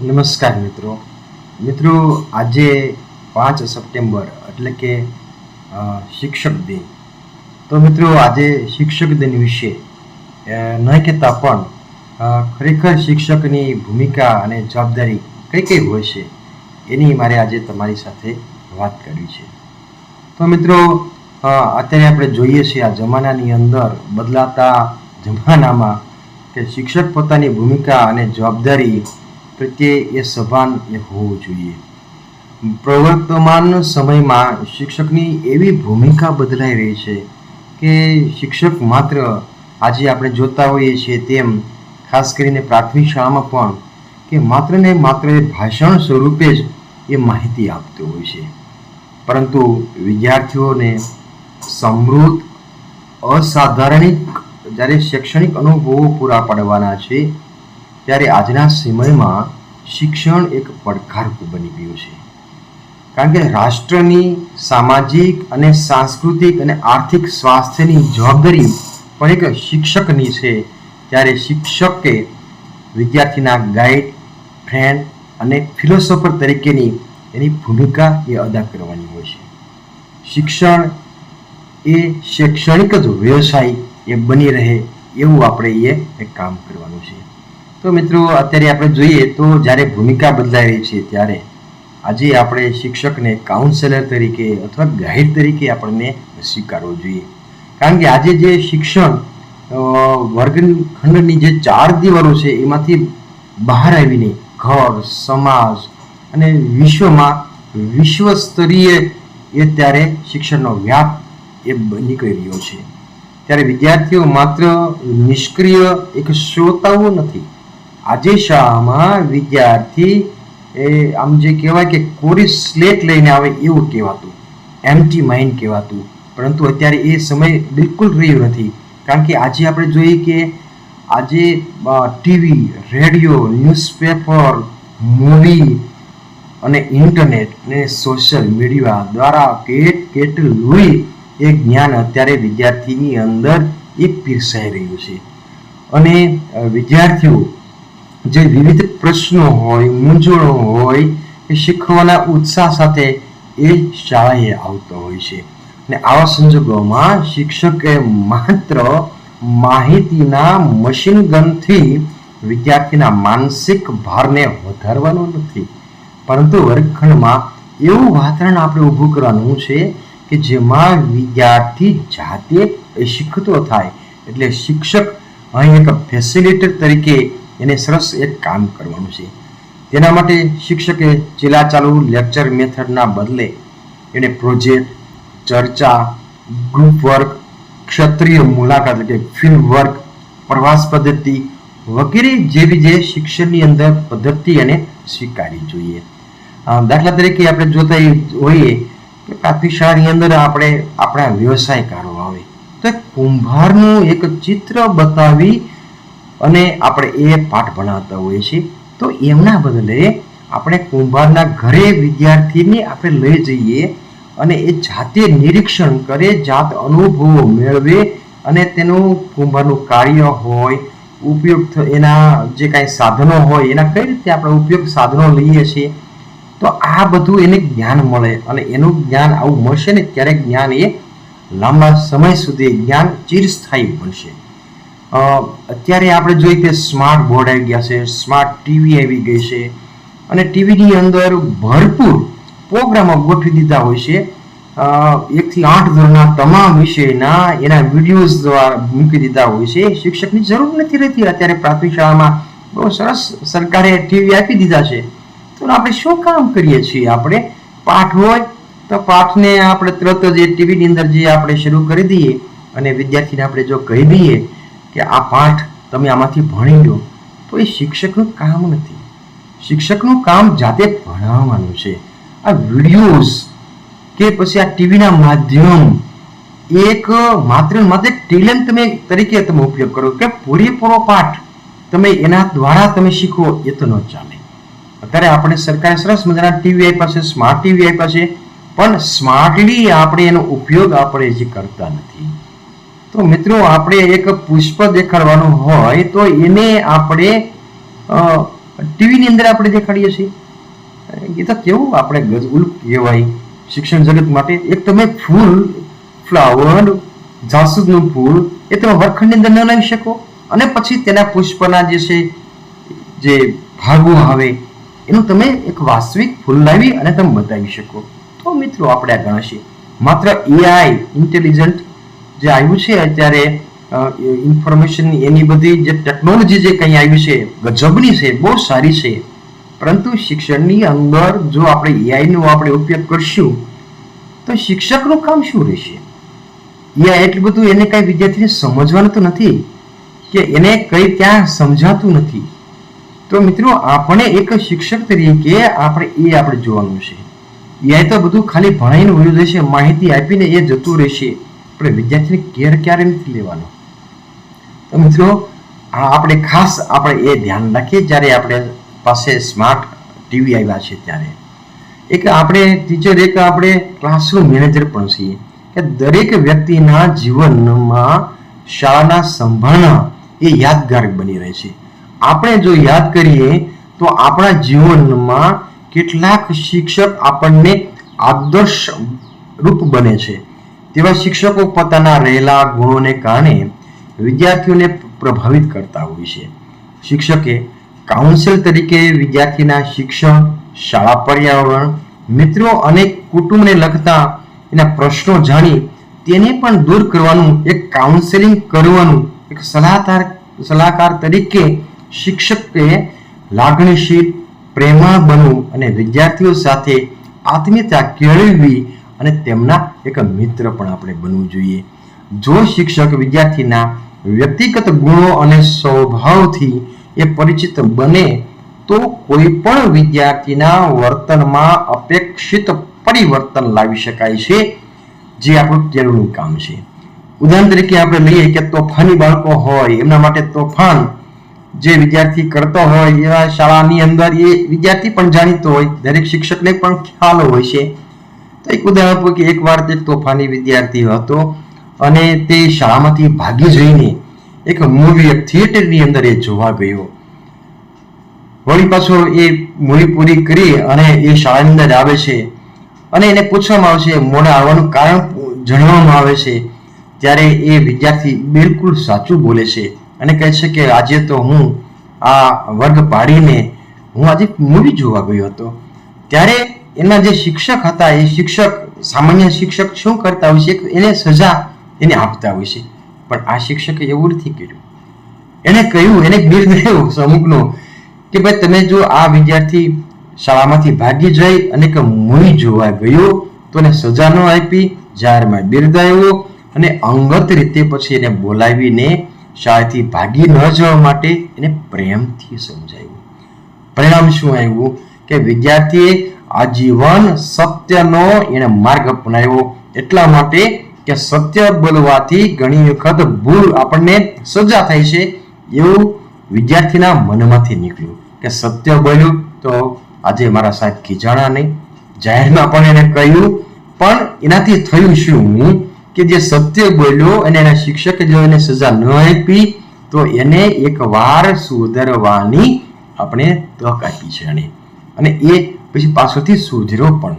નમસ્કાર મિત્રો. મિત્રો, આજે પાંચ સપ્ટેમ્બર એટલે કે શિક્ષક દિન. તો મિત્રો, આજે શિક્ષક દિન વિશે ન કહેતા પણ ખરેખર શિક્ષકની ભૂમિકા અને જવાબદારી કઈ કઈ હોય છે, એની મારે આજે તમારી સાથે વાત કરવી છે. તો મિત્રો અત્યારે આપણે જોઈએ છીએ આ જમાનાની અંદર બદલાતા જમાનામાં કે શિક્ષક પોતાની ભૂમિકા અને જવાબદારી પ્રત્યે એ સભાન એ હોવું જોઈએ. પ્રવર્તમાન સમયમાં શિક્ષકની એવી ભૂમિકા બદલાઈ રહી છે કે શિક્ષક માત્ર આજે આપણે જોતા હોઈએ છીએ તેમ, ખાસ કરીને પ્રાથમિક શાળામાં પણ, કે માત્ર ને માત્ર ભાષણ સ્વરૂપે જ એ માહિતી આપતો હોય છે. પરંતુ વિદ્યાર્થીઓને સમૃદ્ધ, અસાધારણિક, જ્યારે શૈક્ષણિક અનુભવો પૂરા પાડવાના છે ત્યારે આજના સમયમાં શિક્ષણ એક પડકારરૂપ બની ગયું છે. કારણ કે રાષ્ટ્રની સામાજિક અને સાંસ્કૃતિક અને આર્થિક સ્વાસ્થ્યની જવાબદારી પણ એક શિક્ષકની છે. ત્યારે શિક્ષકે વિદ્યાર્થીના ગાઈડ, ફ્રેન્ડ અને ફિલોસોફર તરીકેની એની ભૂમિકા એ અદા કરવાની હોય છે. શિક્ષણ એ શૈક્ષણિક જ વ્યવસાય એ બની રહે એવું આપણે એ કામ કરવાનું છે. તો મિત્રો, અત્યારે આપણે જોઈએ તો જ્યારે ભૂમિકા બદલાઈ રહી છે ત્યારે આજે આપણે શિક્ષકને કાઉન્સેલર તરીકે અથવા ગાઈડ તરીકે આપણને સ્વીકારવો જોઈએ. કારણ કે આજે જે શિક્ષણ વર્ગખંડની જે ચાર દિવાલો છે એમાંથી બહાર આવીને ઘર, સમાજ અને વિશ્વમાં વિશ્વ સ્તરીય એ ત્યારે શિક્ષણનો વ્યાપ એ નીકળી રહ્યો છે. ત્યારે વિદ્યાર્થીઓ માત્ર નિષ્ક્રિય, એક શ્રોતાઓ નથી આજે શાળામાં વિદ્યાર્થી, એ આમ જે કહેવાય કે કોરી સ્લેટ લઈને આવે એવું કહેવાતું એમટી માઇન્ડ કહેવાતું. પરંતુ અત્યારે એ સમય બિલકુલ રહ્યો નથી. કારણ કે આજે આપણે જોઈએ કે આજે ટીવી, રેડિયો, ન્યૂઝપેપર, મૂવી અને ઇન્ટરનેટ અને સોશિયલ મીડિયા દ્વારા કેટ, કેટલું એ જ્ઞાન અત્યારે વિદ્યાર્થીની અંદર એ પીરસાઈ રહ્યું છે. અને વિદ્યાર્થીઓ જે વિવિધ પ્રશ્નો હોય, મૂંઝવણો હોય, એ શીખવાના ઉત્સાહ સાથે એ શાળાએ આવતો હોય છે. અને આવા સંજોગોમાં શિક્ષકે માત્ર માહિતીના મશીન ગનથી વિદ્યાર્થીના માનસિક ભારને વધારવાનો નથી, પરંતુ વર્ગખંડમાં એવું વાતાવરણ આપણે ઊભું કરવાનું છે કે જેમાં વિદ્યાર્થી જાતે શીખતો થાય. એટલે શિક્ષક અહીં એક ફેસિલિટર તરીકે એને સરસ એક કામ કરવાનું છે. તેના માટે શિક્ષકે ચીલા લેક્ચર મેથડના બદલે એને પ્રોજેક્ટ ચર્ચા ગ્રુપ વર્ક ક્ષત્રિય મુલાકાત એટલે કે ફિલ્ડ વર્ક પ્રવાસ પદ્ધતિ વગેરે જેવી જે શિક્ષણની અંદર પદ્ધતિ એને સ્વીકારવી જોઈએ. દાખલા તરીકે આપણે જોતા હોઈએ કે પ્રાથમિક શાળાની અંદર આપણે આપણા વ્યવસાયકારો આવે. તો કુંભારનું એક ચિત્ર બતાવી અને આપણે એ પાઠ ભણાવતા હોઈએ છીએ, તો એમના બદલે આપણે કુંભારના ઘરે વિદ્યાર્થીને આપણે લઈ જઈએ અને એ જાતે નિરીક્ષણ કરે, જાત અનુભવો મેળવે અને તેનું કુંભારનું કાર્ય હોય, ઉપયોગ એના જે કાંઈ સાધનો હોય, એના કઈ રીતે આપણે ઉપયોગ સાધનો લઈએ છીએ, તો આ બધું એને જ્ઞાન મળે અને એનું જ્ઞાન આવું મળશે ને ત્યારે જ્ઞાન એ લાંબા સમય સુધી જ્ઞાન ચિરસ્થાયી બનશે. અત્યારે આપણે જોઈએ કે સ્માર્ટ બોર્ડ આવી ગયા છે સ્માર્ટ ટીવી આવી ગઈ છે અને ટીવીની અંદર ભરપૂર પ્રોગ્રામો ગોઠવી દીધા હોય છે. એકથી આઠ ધોરણના તમામ વિષયના એના વિડીયોઝ દ્વારા મૂકી દીધા હોય છે. શિક્ષકની જરૂર નથી રહેતી. અત્યારે પ્રાથમિક શાળામાં બહુ સરસ સરકારે ટીવી આપી દીધા છે. તો આપણે શું કામ કરીએ છીએ આપણે? પાઠ હોય તો પાઠને આપણે તરત જ એ ટીવીની અંદર જે આપણે શરૂ કરી દઈએ અને વિદ્યાર્થીને આપણે જો કહી દઈએ કે આ પાઠ તમે આમાંથી ભણી લો, તો એ શિક્ષકનું કામ નથી. શિક્ષકનું કામ જાતે ભણાવવાનું છે. આ વિડીયોઝ કે પછી આ ટીવીના માધ્યમ, એક માત્ર માત્ર ટેલેન્ટ તમે તરીકે તમે ઉપયોગ કરો. કે પૂરેપૂરો પાઠ તમે એના દ્વારા તમે શીખો, એ તો ન ચાલે. અત્યારે આપણે સરકારે સરસ મજાના ટીવી આપ્યા છે, સ્માર્ટ ટીવી આપ્યા છે, પણ સ્માર્ટલી આપણે એનો ઉપયોગ આપણે હજી કરતા નથી. તો મિત્રો આપણે એક પુષ્પ દેખાડવાનું હોય તો એને આપણે ટીવીની અંદર આપણે દેખાડીએ છીએ. એ તો કેવું આપણે ગજબુલ કહેવાય શિક્ષણ જગત માટે. એક તમે ફૂલ, ફ્લાવર, જાસૂદનું ફૂલ, એ તમે વર્ગખંડની અંદર ન લાવી શકો. અને પછી તેના પુષ્પના જે છે, જે ભાગો આવે, એનું તમે એક વાસ્તવિક ફૂલ લાવી અને તમે બતાવી શકો. તો મિત્રો આપણે આ ગણશે. માત્ર એઆઈ ઇન્ટેલિજન્ટ જે આવ્યું છે અત્યારે ઇન્ફોર્મેશન એની બધી જે ટેકનોલોજી જે કંઈ આવી છે, ગજબની છે, બહુ સારી છે. પરંતુ શિક્ષણની અંદર જો આપણે એઆઈનો આપણે ઉપયોગ કરશું, તો શિક્ષકનું કામ શું રહેશે? એઆઈ એટલું બધું એને કાંઈ વિદ્યાર્થીને સમજવાનું તો નથી, કે એને કંઈ ત્યાં સમજાતું નથી. તો મિત્રો, આપણે એક શિક્ષક તરીકે આપણે એ આપણે જોવાનું છે. એઆઈ તો બધું ખાલી ભણાઈને વયું જશે માહિતી આપીને એ જતું રહેશે. આપણે વિદ્યાર્થીને કેર ક્યારે નથી લેવાનો? તો મિત્રો આપણે ખાસ આપણે એ ધ્યાન રાખીએ જ્યારે આપણે પાસે સ્માર્ટ ટીવી આવ્યા છે ત્યારે. એક આપણે ટીચર એક આપણે ક્લાસરૂમ મેનેજર પણ છીએ કે દરેક વ્યક્તિના જીવનમાં શાળાના સંભાળના એ યાદગાર બની રહે છે. આપણે જો યાદ કરીએ તો આપણા જીવનમાં કેટલાક શિક્ષક આપણને આદર્શ રૂપ બને છે. તેવા શિક્ષકો પોતાના રહેલા ગુણોને કારણે વિદ્યાર્થીઓને પ્રભાવિત કરતા હોય છે. શિક્ષકે કાઉન્સિલ તરીકે વિદ્યાર્થીના શિક્ષણ, શાળા પર્યાવરણ, મિત્રો અને કુટુંબને લગતા એના પ્રશ્નો જાણી તેને પણ દૂર કરવાનું એક કાઉન્સેલિંગ કરવાનું એક સલાહકાર સલાહકાર તરીકે શિક્ષકે લાગણીશીલ, પ્રેમાળ બનવું અને વિદ્યાર્થીઓ સાથે આત્મીયતા કેળવવી અને તેમના એક મિત્ર પણ આપણે બનવું જોઈએ. જો શિક્ષક વિદ્યાર્થીના વ્યક્તિગત ગુણો અને સ્વભાવથી એ પરિચિત બને, તો કોઈ પણ વિદ્યાર્થીના વર્તનમાં અપેક્ષિત પરિવર્તન લાવી શકાય છે, જે આપણું કેળવનું કામ છે. ઉદાહરણ તરીકે આપણે લઈએ કે તોફાની બાળકો હોય, એમના માટે તોફાન જે વિદ્યાર્થી કરતો હોય, એવા શાળાની અંદર એ વિદ્યાર્થી પણ જાણીતો હોય. દરેક શિક્ષકને પણ ખ્યાલ હોય છે. એક ઉદાહરણ આપું કે એકવાર તે તોફાની વિદ્યાર્થી હતો અને તે શાળામાંથી ભાગી જઈને એક મૂવી એક થિયેટરની અંદર એ જોવા ગયો. વળી પાછો એ મૂવી પૂરી કરી અને એ શાળાની અંદર આવે છે અને એને પૂછવામાં આવે છે, મોડા આવવાનું કારણ જણાવવામાં આવે છે? ત્યારે એ વિદ્યાર્થી બિલકુલ સાચું બોલે છે અને કહે છે કે, આજે તો હું આ વર્ગ પાડીને હું આજે મૂવી જોવા ગયો હતો. ત્યારે એના જે શિક્ષક હતા, એ શિક્ષક, સામાન્ય શિક્ષક શું કરતા હોય છે એને સજા એને આપતા હોય છે. પણ આ શિક્ષકે એવું નથી કર્યું. એને કહ્યું, એને નિર્ણય અમુકનો કે ભાઈ તમે જો આ વિદ્યાર્થી શાળામાંથી ભાગી જઈ અને કે મુઈ જોવા ગયો, તો એને સજા ન આપી, જાહેરમાં બિરદાવ્યો અને અંગત રીતે પછી એને બોલાવીને શાળાથી ભાગી ન જવા માટે એને પ્રેમથી સમજાવ્યું પરિણામ શું આવ્યું? કે વિદ્યાર્થીએ આજીવન સત્યનો એને માર્ગ અપનાવ્યો. એટલા માટે કે સત્ય બોલવાથી ઘણી વખત ભૂલ આપણને સજા થાય છે એવું વિદ્યાર્થીના મનમાંથી નીકળ્યું. કે સત્ય બોલ્યું તો આજે મારા સાહેબ ખીજાણા નહીં. જાહેરમાં પણ એને કહ્યું, પણ એનાથી થયું શું કે જે સત્ય બોલ્યો અને એના શિક્ષકે જો એને સજા ન આપી, તો એને એક વાર સુધરવાની આપણે તક આપી છે અને એ પછી પાછળથી સુધરો પણ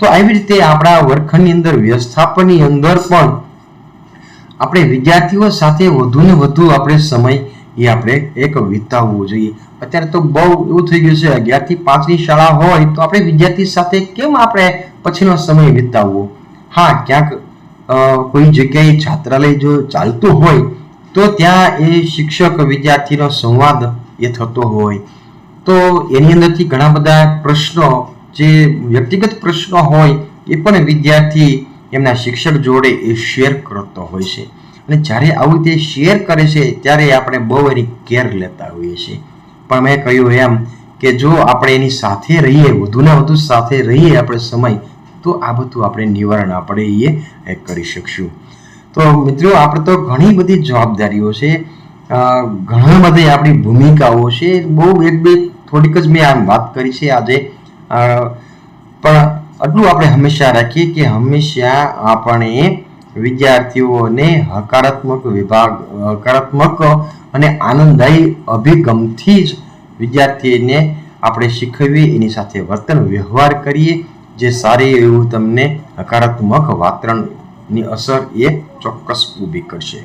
તો આવી રીતે આપણા વર્ગખંડની અંદર વ્યવસ્થાપનની અંદર પણ આપણે વિદ્યાર્થીઓ સાથે વધુ ને વધુ આપણે સમય એ આપણે એક વિતાવવો જોઈએ. અત્યારે તો બહુ એવું થઈ ગયું છે અગિયારથી પાંચની શાળા હોય તો આપણે વિદ્યાર્થી સાથે કેમ આપણે પછીનો સમય વિતાવવો? હા, ક્યાંક કોઈ જગ્યાએ છાત્રાલય જો ચાલતું હોય તો ત્યાં એ શિક્ષક વિદ્યાર્થીનો સંવાદ એ થતો હોય. તો એની અંદરથી ઘણા બધા પ્રશ્નો, જે વ્યક્તિગત પ્રશ્નો હોય, એ પણ વિદ્યાર્થી એમના શિક્ષક જોડે એ શેર કરતો હોય છે. અને જ્યારે આવું રીતે શેર કરે છે, ત્યારે આપણે બહુ એની કેર લેતા હોઈએ છીએ. પણ મેં કહ્યું એમ કે જો આપણે એની સાથે રહીએ વધુને વધુ સાથે રહીએ આપણે સમય, તો આ બધું આપણે નિવારણ આપણે એ કરી શકશું. તો મિત્રો, આપણે તો ઘણી બધી જવાબદારીઓ છે. ઘણા બધી આપણી ભૂમિકાઓ છે. બહુ એક બે થોડીક જ મેં આમ વાત કરી છે આજે. પણ આટલું આપણે હંમેશા રાખીએ કે હંમેશા આપણે વિદ્યાર્થીઓને હકારાત્મક વિભાગ, હકારાત્મક અને આનંદદાયી અભિગમથી જ વિદ્યાર્થીને આપણે શીખવીએ, એની સાથે વર્તન વ્યવહાર કરીએ, જે સારી એવું તમને હકારાત્મક વાતાવરણની અસર એ ચોક્કસ ઊભી કરશે.